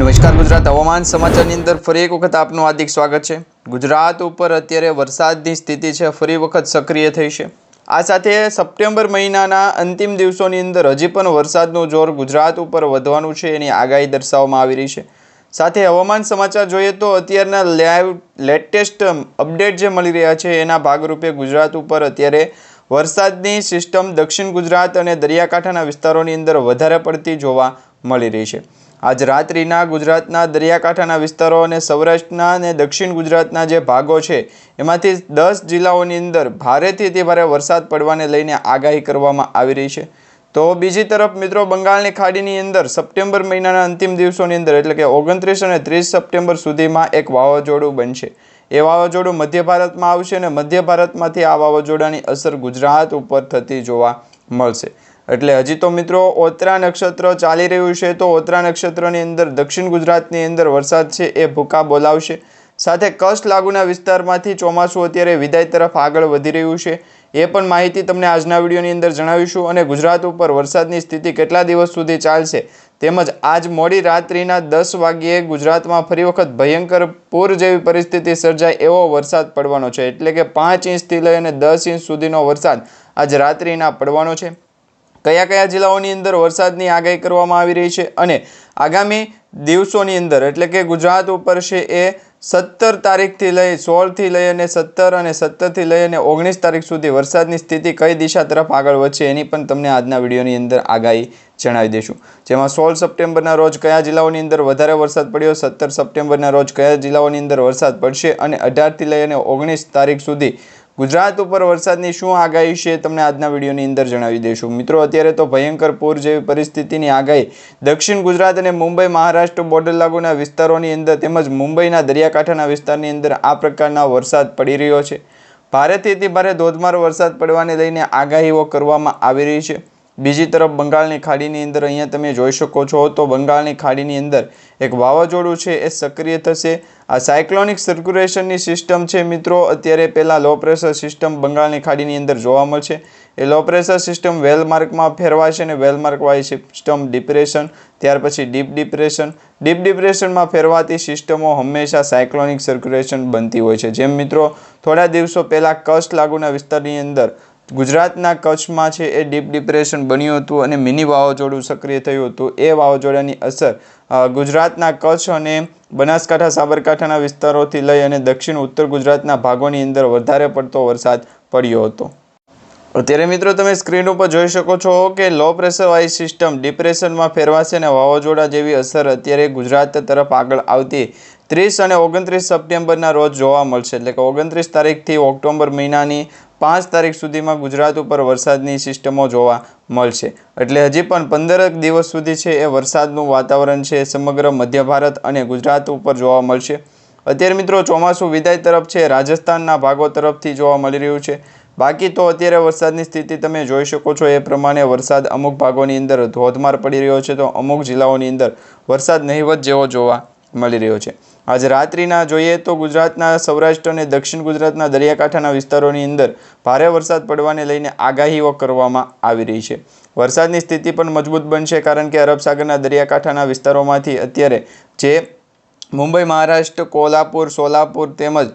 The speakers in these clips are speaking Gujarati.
નમસ્કાર ગુજરાત હવામાન સમાચારની અંદર ફરી એક વખત આપનું હાર્દિક સ્વાગત છે. ગુજરાત ઉપર અત્યારે વરસાદની સ્થિતિ છે, ફરી વખત સક્રિય થઈ છે. આ સાથે સપ્ટેમ્બર મહિનાના અંતિમ દિવસોની અંદર હજી પણ વરસાદનું જોર ગુજરાત ઉપર વધવાનું છે એની આગાહી દર્શાવવામાં આવી રહી છે. સાથે હવામાન સમાચાર જોઈએ તો અત્યારના લાઈવ લેટેસ્ટ અપડેટ જે મળી રહ્યા છે એના ભાગરૂપે ગુજરાત ઉપર અત્યારે વરસાદની સિસ્ટમ દક્ષિણ ગુજરાત અને દરિયાકાંઠાના વિસ્તારોની અંદર વધારે પડતી જોવા મળી રહી છે. આજ રાત્રિના ગુજરાતના દરિયાકાંઠાના વિસ્તારો અને સૌરાષ્ટ્રના અને દક્ષિણ ગુજરાતના જે ભાગો છે, એમાંથી દસ જિલ્લાઓની અંદર ભારેથી અતિ ભારે વરસાદ પડવાને લઈને આગાહી કરવામાં આવી રહી છે. તો બીજી તરફ મિત્રો, બંગાળની ખાડીની અંદર સપ્ટેમ્બર મહિનાના અંતિમ દિવસોની અંદર, એટલે કે ઓગણત્રીસ અને ત્રીસ સપ્ટેમ્બર સુધીમાં એક વાવાઝોડું બનશે. એ વાવાઝોડું મધ્ય ભારતમાં આવશે અને મધ્ય ભારતમાંથી આ વાવાઝોડાની અસર ગુજરાત ઉપર થતી જોવા મળશે. એટલે હજી તો મિત્રો ઓતરા નક્ષત્ર ચાલી રહ્યું છે, તો ઓતરા નક્ષત્રની અંદર દક્ષિણ ગુજરાતની અંદર વરસાદ છે એ ભૂકા બોલાવશે. સાથે કચ્છ લાગુના વિસ્તારમાંથી ચોમાસું અત્યારે વિદાય તરફ આગળ વધી રહ્યું છે. એ પણ માહિતી તમને આજના વિડીયોની અંદર જણાવીશું અને ગુજરાત ઉપર વરસાદની સ્થિતિ કેટલા દિવસ સુધી ચાલશે તેમજ આજ મોડી રાત્રિના દસ વાગ્યે ગુજરાતમાં ફરી વખત ભયંકર પૂર જેવી પરિસ્થિતિ સર્જાય એવો વરસાદ પડવાનો છે. એટલે કે પાંચ ઇંચથી લઈ અને દસ ઇંચ સુધીનો વરસાદ આજ રાત્રિના પડવાનો છે. કયા કયા જિલ્લાઓની અંદર વરસાદની આગાહી કરવામાં આવી રહી છે અને આગામી દિવસોની અંદર, એટલે કે ગુજરાત ઉપર છે એ સત્તર તારીખથી લઈ, સોળથી લઈ અને સત્તર અને સત્તરથી લઈ અને ઓગણીસ તારીખ સુધી વરસાદની સ્થિતિ કઈ દિશા તરફ આગળ વધશે એની પણ તમને આજના વિડીયોની અંદર આગાહી જણાવી દઈશું. જેમાં સોળ સપ્ટેમ્બરના રોજ કયા જિલ્લાઓની અંદર વધારે વરસાદ પડ્યો, સત્તર સપ્ટેમ્બરના રોજ કયા જિલ્લાઓની અંદર વરસાદ પડશે અને અઢારથી લઈ અને ઓગણીસ તારીખ સુધી ગુજરાત ઉપર વરસાદની શું આગાહી છે તમને આજના વિડીયોની અંદર જણાવી દઈશું. મિત્રો, અત્યારે તો ભયંકર પૂર જેવી પરિસ્થિતિની આગાહી દક્ષિણ ગુજરાત અને મુંબઈ મહારાષ્ટ્ર બોર્ડર લાગુના વિસ્તારોની અંદર તેમજ મુંબઈના દરિયાકાંઠાના વિસ્તારની અંદર આ પ્રકારના વરસાદ પડી રહ્યો છે. ભારેથી અતિ ભારે ધોધમાર વરસાદ પડવાને લઈને આગાહીઓ કરવામાં આવી રહી છે. બીજી તરફ બંગાળની ખાડીની અંદર અહીંયા તમે જોઈ શકો છો, તો બંગાળની ખાડીની અંદર એક વાવાઝોડું છે, એ સક્રિય થશે. આ સાયક્લોનિક સર્ક્યુલેશનની સિસ્ટમ છે મિત્રો, અત્યારે પહેલાં લો પ્રેશર સિસ્ટમ બંગાળની ખાડીની અંદર જોવા મળશે. એ લો પ્રેશર સિસ્ટમ વેલમાર્કમાં ફેરવાશે અને વેલમાર્કવાળી સિસ્ટમ ડિપ્રેશન, ત્યાર પછી ડીપ ડિપ્રેશન. ડીપ ડિપ્રેશનમાં ફેરવાતી સિસ્ટમો હંમેશા સાયક્લોનિક સર્ક્યુલેશન બનતી હોય છે. જેમ મિત્રો, થોડા દિવસો પહેલાં કચ્છ લાગુના વિસ્તારની અંદર ગુજરાતના કચ્છમાં છે એ ડીપ ડિપ્રેશન બન્યું હતું અને મિની વાવાઝોડું સક્રિય થયું હતું. એ વાવાઝોડાની અસર ગુજરાતના કચ્છ અને બનાસકાંઠા, સાબરકાંઠાના વિસ્તારોથી લઈ અને દક્ષિણ ઉત્તર ગુજરાતના ભાગોની અંદર વધારે પડતો વરસાદ પડ્યો હતો. અત્યારે મિત્રો તમે સ્ક્રીન ઉપર જોઈ શકો છો કે લો પ્રેશર વાઇઝ સિસ્ટમ ડિપ્રેશનમાં ફેરવાશે અને વાવાઝોડા જેવી અસર અત્યારે ગુજરાત તરફ આગળ આવતી ત્રીસ અને ઓગણત્રીસ સપ્ટેમ્બરના રોજ જોવા મળશે. એટલે કે ઓગણત્રીસ તારીખથી ઓક્ટોબર મહિનાની પાંચ તારીખ સુધીમાં ગુજરાત ઉપર વરસાદની સિસ્ટમો જોવા મળશે. એટલે હજી પણ પંદરક દિવસ સુધી છે એ વરસાદનું વાતાવરણ છે, સમગ્ર મધ્ય ભારત અને ગુજરાત ઉપર જોવા મળશે. અત્યારે મિત્રો ચોમાસું વિદાય તરફ છે, રાજસ્થાનના ભાગો તરફથી જોવા મળી રહ્યું છે. બાકી તો અત્યારે વરસાદની સ્થિતિ તમે જોઈ શકો છો, એ પ્રમાણે વરસાદ અમુક ભાગોની અંદર ધોધમાર પડી રહ્યો છે, તો અમુક જિલ્લાઓની અંદર વરસાદ નહીવત જેવો જોવા મળી રહ્યો છે. આજે રાત્રિના જોઈએ તો ગુજરાતના સૌરાષ્ટ્ર અને દક્ષિણ ગુજરાતના દરિયાકાંઠાના વિસ્તારોની અંદર ભારે વરસાદ પડવાને લઈને આગાહીઓ કરવામાં આવી રહી છે. વરસાદની સ્થિતિ પણ મજબૂત બનશે કારણ કે અરબ સાગરના દરિયાકાંઠાના વિસ્તારોમાંથી અત્યારે જે મુંબઈ, મહારાષ્ટ્ર, કોલ્હાપુર, સોલાપુર તેમજ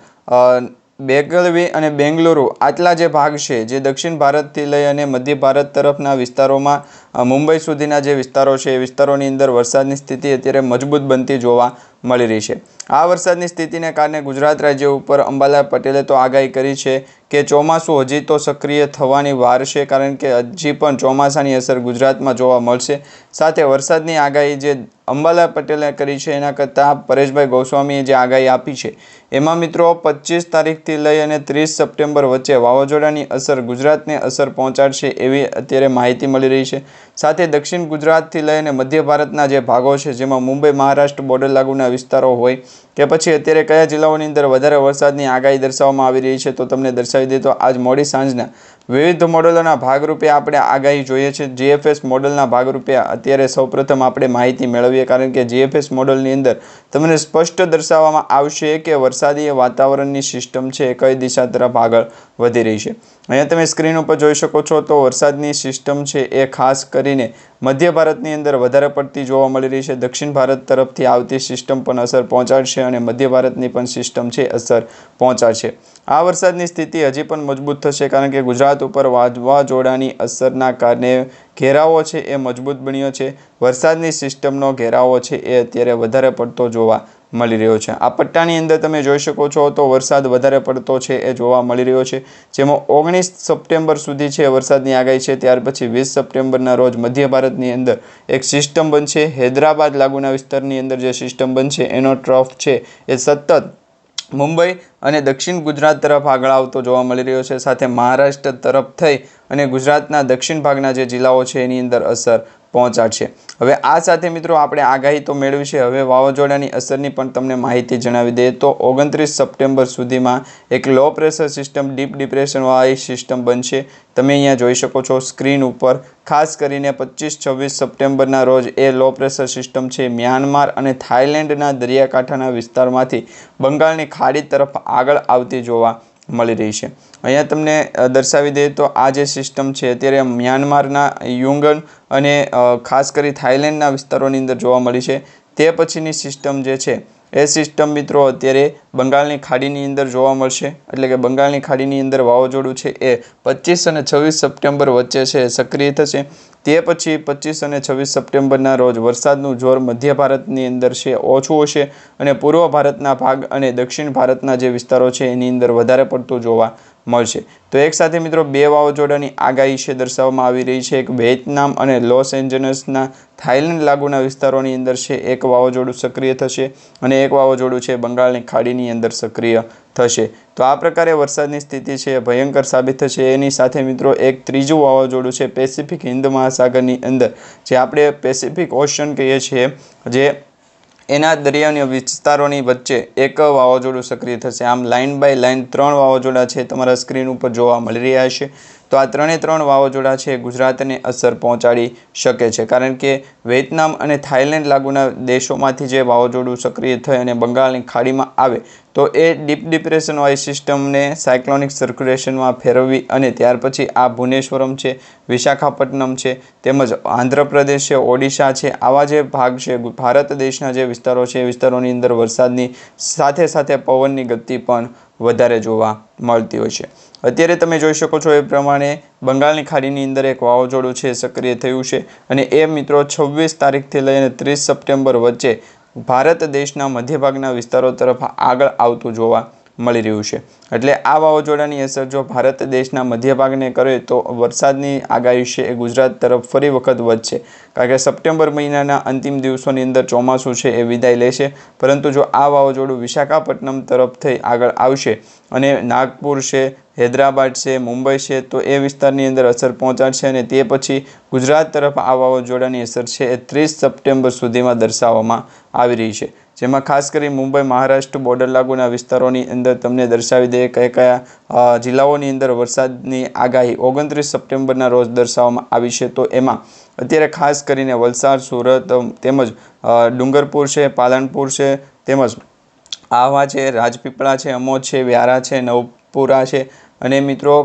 બેંગલવી અને બેંગલુરુ આટલા જે ભાગ છે, જે દક્ષિણ ભારતથી લઈ અને મધ્ય ભારત તરફના વિસ્તારોમાં મુંબઈ સુધીના જે વિસ્તારો છે, એ વિસ્તારોની અંદર વરસાદની સ્થિતિ અત્યારે મજબૂત બનતી જોવા મળી રહી છે. આ વરસાદની સ્થિતિને કારણે ગુજરાત રાજ્ય ઉપર અંબાલા પટેલે તો આગાહી કરી છે કે ચોમાસું હજી તો સક્રિય થવાની વાર છે, કારણ કે હજી પણ ચોમાસાની અસર ગુજરાતમાં જોવા મળશે. સાથે વરસાદની આગાહી જે અંબાલાલ પટેલે કરી છે. એના કરતાં પરેશભાઈ ગોસ્વામીએ જે આગાહી આપી છે, એમાં મિત્રો પચીસ તારીખથી લઈ અને ત્રીસ સપ્ટેમ્બર વચ્ચે વાવાઝોડાની અસર ગુજરાતને અસર પહોંચાડશે એવી અત્યારે માહિતી મળી રહી છે. સાથે દક્ષિણ ગુજરાતથી લઈ અને મધ્ય ભારતના જે ભાગો છે, જેમાં મુંબઈ મહારાષ્ટ્ર બોર્ડર લાગુના વિસ્તારો હોય કે પછી અત્યારે કયા જિલ્લાઓની અંદર વધારે વરસાદની આગાહી દર્શાવવામાં આવી રહી છે, તો તમને દર્શાવી દે તો આજ મોડી સાંજના વિવિધ મોડલોના ભાગરૂપે આપણે આગાહી જોઈએ છે. જીએફએસ મોડલના ભાગરૂપે અત્યારે સૌપ્રથમ આપણે માહિતી મેળવીએ, કારણ કે જીએફએસ મોડલની અંદર તમને સ્પષ્ટ દર્શાવવામાં આવશે કે વરસાદી વાતાવરણની સિસ્ટમ છે એ કઈ દિશા તરફ આગળ વધી રહી છે. અહીંયા તમે સ્ક્રીન ઉપર જોઈ શકો છો તો વરસાદની સિસ્ટમ છે એ ખાસ કરીને મધ્ય ભારતની અંદર વધારે પડતી જોવા મળી રહી છે. દક્ષિણ ભારત તરફથી આવતી સિસ્ટમ પણ અસર પહોંચાડશે અને મધ્ય ભારતની પણ સિસ્ટમ છે, અસર પહોંચાડશે. આ વરસાદની સ્થિતિ હજી પણ મજબૂત થશે કારણ કે ગુજરાત ઉપર વાવાઝોડાની અસરના કારણે ઘેરાવો છે એ મજબૂત બન્યો છે. વરસાદની સિસ્ટમનો ઘેરાવો છે એ અત્યારે વધારે પડતો જોવા મળી રહ્યો છે. આ પટ્ટાની અંદર તમે જોઈ શકો છો તો વરસાદ વધારે પડતો છે એ જોવા મળી રહ્યો છે. જેમાં ઓગણીસ સપ્ટેમ્બર સુધી છે વરસાદની આગાહી છે. ત્યાર પછી વીસ સપ્ટેમ્બરના રોજ મધ્ય ભારતની અંદર એક સિસ્ટમ બનશે. હૈદરાબાદ લાગુના વિસ્તારની અંદર જે સિસ્ટમ બનશે એનો ટ્રફ છે એ સતત મુંબઈ અને દક્ષિણ ગુજરાત તરફ આગળ આવતો જોવા મળી રહ્યો છે. સાથે મહારાષ્ટ્ર તરફ થઈ અને ગુજરાતના દક્ષિણ ભાગના જે જિલ્લાઓ છે એની અંદર અસર પહોંચાડશે હવે આ સાથે મિત્રો આપણે આગાહી તો મેળવી છે. હવે વાવાઝોડાની અસરની પણ તમને માહિતી જણાવી દઈએ તો ઓગણત્રીસ સપ્ટેમ્બર સુધીમાં એક લો પ્રેશર સિસ્ટમ, ડીપ ડિપ્રેશનવાળી સિસ્ટમ બનશે. તમે અહીંયા જોઈ શકો છો સ્ક્રીન ઉપર. ખાસ કરીને પચીસ છવ્વીસ સપ્ટેમ્બરના રોજ એ લો પ્રેશર સિસ્ટમ છે મ્યાનમાર અને થાઇલેન્ડના દરિયાકાંઠાના વિસ્તારમાંથી બંગાળની ખાડી તરફ આગળ આવતી જોવા મળી રહી છે. અહીંયા તમને દર્શાવી દઈએ તો આ જે સિસ્ટમ છે, અત્યારે મ્યાનમારના યુંગન અને ખાસ કરી થાઇલેન્ડના વિસ્તારોની અંદર જોવા મળી છે. તે પછીની સિસ્ટમ જે છે, એ સિસ્ટમ મિત્રો અત્યારે બંગાળની ખાડીની અંદર જોવા મળશે. એટલે કે બંગાળની ખાડીની અંદર વાવાઝોડું છે એ પચીસ અને છવ્વીસ સપ્ટેમ્બર વચ્ચે છે, સક્રિય થશે. તે પછી પચીસ અને છવ્વીસ સપ્ટેમ્બરના રોજ વરસાદનું જોર મધ્ય ભારતની અંદર છે, ઓછું હશે અને પૂર્વ ભારતના ભાગ અને દક્ષિણ ભારતના જે વિસ્તારો છે એની અંદર વધારે પડતું જોવા મળશે. તો એક સાથે મિત્રો બે વાવાઝોડાની આગાહી છે દર્શાવવામાં આવી રહી છે. એક વિયેતનામ અને લોસ એન્જલસના થાઇલેન્ડ લાગુના વિસ્તારોની અંદર છે. એક વાવાઝોડું સક્રિય થશે અને એક વાવાઝોડું છે બંગાળની ખાડીની અંદર સક્રિય થશે. તો આ પ્રકારે વરસાદની સ્થિતિ છે, ભયંકર સાબિત થશે. એની સાથે મિત્રો એક ત્રીજું વાવાઝોડું છે, પેસિફિક હિન્દ મહાસાગરની અંદર, જે આપણે પેસિફિક ઓશન કહીએ છીએ, જે એના દરિયાની વિસ્તારોની વચ્ચે એક વાવાઝોડું સક્રિય થશે. આમ લાઇન બાય લાઇન ત્રણ વાવાઝોડા છે તમારા સ્ક્રીન ઉપર જોવા મળી રહ્યા છે. તો આ ત્રણે ત્રણ વાવાઝોડા છે ગુજરાતને અસર પહોંચાડી શકે છે. કારણ કે વિયેતનામ અને થાઇલેન્ડ લાગુના દેશોમાંથી જે વાવાઝોડું સક્રિય થઈ અને બંગાળની ખાડીમાં આવે તો એ ડીપ ડિપ્રેશનવાળી સિસ્ટમને સાયક્લોનિક સર્ક્યુલેશનમાં ફેરવવી અને ત્યાર પછી આ ભુવનેશ્વરમ છે, વિશાખાપટ્ટનમ છે, તેમજ આંધ્રપ્રદેશ છે, ઓડિશા છે, આવા જે ભાગ છે ભારત દેશના જે વિસ્તારો છે, એ વિસ્તારોની અંદર વરસાદની સાથે સાથે પવનની ગતિ પણ વધારે જોવા મળતી હોય છે. અત્યારે તમે જોઈ શકો છો એ પ્રમાણે બંગાળની ખાડીની અંદર એક વાવાઝોડું છે, સક્રિય થયું છે અને એ મિત્રો છવ્વીસ તારીખથી લઈને ત્રીસ સપ્ટેમ્બર વચ્ચે ભારત દેશના મધ્ય ભાગના વિસ્તારો તરફ આગળ આવતું જોવા મળી રહ્યું છે. એટલે આ વાવાઝોડાની અસર જો ભારત દેશના મધ્ય ભાગને કરે તો વરસાદની આગાહી છે એ ગુજરાત તરફ ફરી વખત વધશે. કારણ કે સપ્ટેમ્બર મહિનાના અંતિમ દિવસોની અંદર ચોમાસું છે એ વિદાય લેશે. પરંતુ જો આ વાવાઝોડું વિશાખાપટ્ટનમ તરફ થઈ આગળ આવશે અને નાગપુર છે, હૈદરાબાદ છે, મુંબઈ છે, તો એ વિસ્તારની અંદર અસર પહોંચાડશે અને તે પછી ગુજરાત તરફ આ વાવાઝોડાની અસર છે એ ત્રીસ સપ્ટેમ્બર સુધીમાં દર્શાવવામાં આવી રહી છે. જેમાં ખાસ કરી મુંબઈ મહારાષ્ટ્ર બોર્ડર લાગુના વિસ્તારોની અંદર તમને દર્શાવી દઈએ કયા કયા જિલ્લાઓની અંદર વરસાદની આગાહી ઓગણત્રીસ સપ્ટેમ્બરના રોજ દર્શાવવામાં આવી છે. તો એમાં અત્યારે ખાસ કરીને વલસાડ, સુરત તેમજ ડુંગરપુર છે, પાલનપુર છે, તેમજ આહવા છે, રાજપીપળા છે, અમોદ છે, વ્યારા છે, નવપુરા છે અને મિત્રો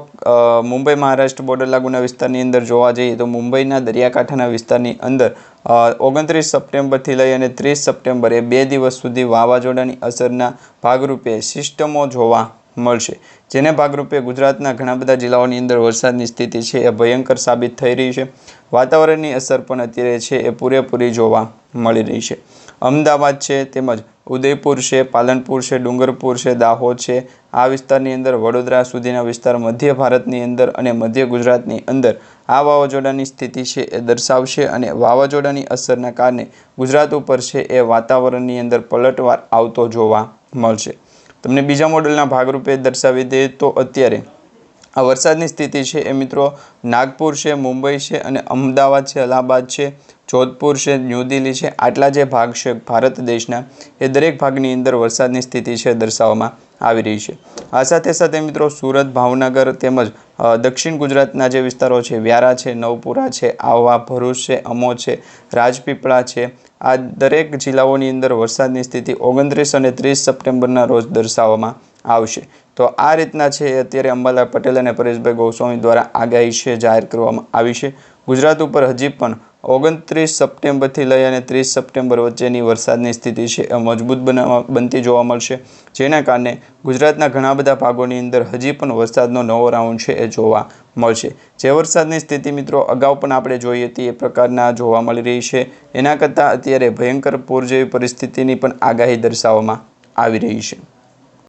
મુંબઈ મહારાષ્ટ્ર બોર્ડર લાગુના વિસ્તારની અંદર જોવા જઈએ તો મુંબઈના દરિયાકાંઠાના વિસ્તારની અંદર ઓગણત્રીસ સપ્ટેમ્બરથી લઈ અને ત્રીસ સપ્ટેમ્બરે બે દિવસ સુધી વાવાઝોડાની અસરના ભાગરૂપે સિસ્ટમો જોવા મળશે. જેને ભાગરૂપે ગુજરાતના ઘણા બધા જિલ્લાઓની અંદર વરસાદની સ્થિતિ છે એ ભયંકર સાબિત થઈ રહી છે. વાતાવરણની અસર પણ અત્યારે છે એ પૂરેપૂરી જોવા મળી રહી છે. અમદાવાદ છે, તેમજ ઉદયપુર છે, પાલનપુર છે, ડુંગરપુર છે, દાહોદ છે. આ વિસ્તારની અંદર વડોદરા સુધીના વિસ્તાર મધ્ય ભારતની અંદર અને મધ્ય ગુજરાતની અંદર આ વાવાઝોડાની સ્થિતિ છે એ દર્શાવશે અને વાવાઝોડાની અસરના કારણે ગુજરાત ઉપર છે એ વાતાવરણની અંદર પલટવાર આવતો જોવા મળશે. તમને બીજા મોડલના ભાગરૂપે દર્શાવી દઈએ તો અત્યારે આ વરસાદની સ્થિતિ છે એ મિત્રો નાગપુર છે, મુંબઈ છે અને અમદાવાદ છે, અલ્હાબાદ છે, જોધપુર છે, ન્યૂ દિલ્હી છે. આટલા જે ભાગ છે ભારત દેશના, એ દરેક ભાગની અંદર વરસાદની સ્થિતિ છે દર્શાવવામાં આવી રહી છે. આ સાથે સાથે મિત્રો સુરત, ભાવનગર તેમજ દક્ષિણ ગુજરાતના જે વિસ્તારો છે, વ્યારા છે, નવપુરા છે, આહવા, ભરૂચ છે, અમો છે, રાજપીપળા છે, આ દરેક જિલ્લાઓની અંદર વરસાદની સ્થિતિ ઓગણત્રીસ અને ત્રીસ સપ્ટેમ્બરના રોજ દર્શાવવામાં આવશે. તો આ રીતના છે અત્યારે અંબાલાલ પટેલ અને પરેશભાઈ ગોસ્વામી દ્વારા આગાહી છે, જાહેર કરવામાં આવી છે. ગુજરાત ઉપર હજી પણ ઓગણત્રીસ સપ્ટેમ્બરથી લઈ અને ત્રીસ સપ્ટેમ્બર વચ્ચેની વરસાદની સ્થિતિ છે એ મજબૂત બનાવવા બનતી જોવા મળશે. જેના કારણે ગુજરાતના ઘણા બધા ભાગોની અંદર હજી પણ વરસાદનો નવો રાઉન્ડ છે એ જોવા મળશે. જે વરસાદની સ્થિતિ મિત્રો અગાઉ પણ આપણે જોઈ હતી એ પ્રકારના જોવા મળી રહી છે. એના કરતાં અત્યારે ભયંકર પૂર જેવી પરિસ્થિતિની પણ આગાહી દર્શાવવામાં આવી રહી છે.